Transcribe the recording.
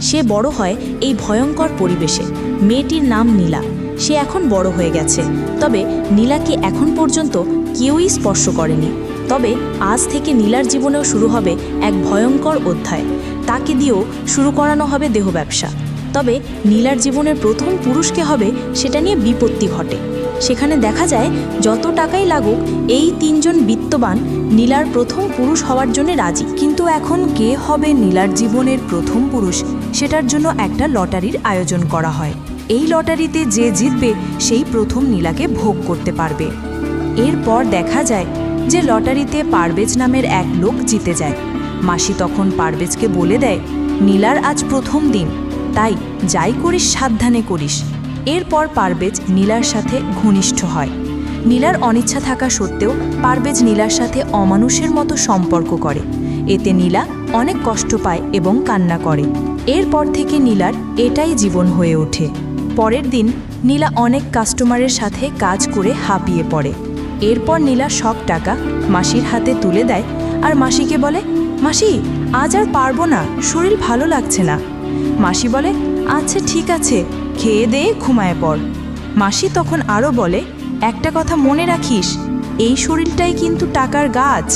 সে বড় হয় এই ভয়ঙ্কর পরিবেশে। মেয়েটির নাম নীলা। সে এখন বড় হয়ে গেছে। তবে নীলাকে এখন পর্যন্ত কেউই স্পর্শ করেনি। তবে আজ থেকে নীলার জীবনেও শুরু হবে এক ভয়ঙ্কর অধ্যায়। তাকে দিয়েও শুরু করানো হবে দেহ ব্যবসা তবে নীলার জীবনের প্রথম পুরুষকে হবে সেটা নিয়ে বিপত্তি ঘটে। সেখানে দেখা যায়, যত টাকাই লাগুক, এই তিনজন বিত্তবান নীলার প্রথম পুরুষ হওয়ার জন্য রাজি। কিন্তু এখন কে হবে নীলার জীবনের প্রথম পুরুষ? সেটার জন্য একটা লটারির আয়োজন করা হয়। এই লটারিতে যে জিতবে, সেই প্রথম নীলাকে ভোগ করতে পারবে। এরপর দেখা যায় যে লটারিতে পারভেজ নামের এক লোক জিতে যায়। মাসি তখন পারভেজকে বলে দেয়, নীলার আজ প্রথম দিন, তাই যাই করিস, সাবধানে করিস। এরপর পারবেজ নীলার সাথে ঘনিষ্ঠ হয়। নীলার অনিচ্ছা থাকা সত্ত্বেও পারবেজ নীলার সাথে অমানুষের মতো সম্পর্ক করে। এতে নীলা অনেক কষ্ট পায় এবং কান্না করে। এরপর থেকে নীলার এটাই জীবন হয়ে ওঠে। পরের দিন নীলা অনেক কাস্টমারের সাথে কাজ করে হাঁপিয়ে পড়ে। এরপর নীলা সব টাকা মাসির হাতে তুলে দেয় আর মাসিকে বলে, মাসি, আজ আর পারব না, শরীর ভালো লাগছে না। মাসি বলে আচ্ছা ঠিক আছে। খেয়ে দেয়ে ঘুমায় পড়। মাসি তখন আরও বলে, একটা কথা মনে রাখিস, এই শরীরটাই কিন্তু টাকার গাছ।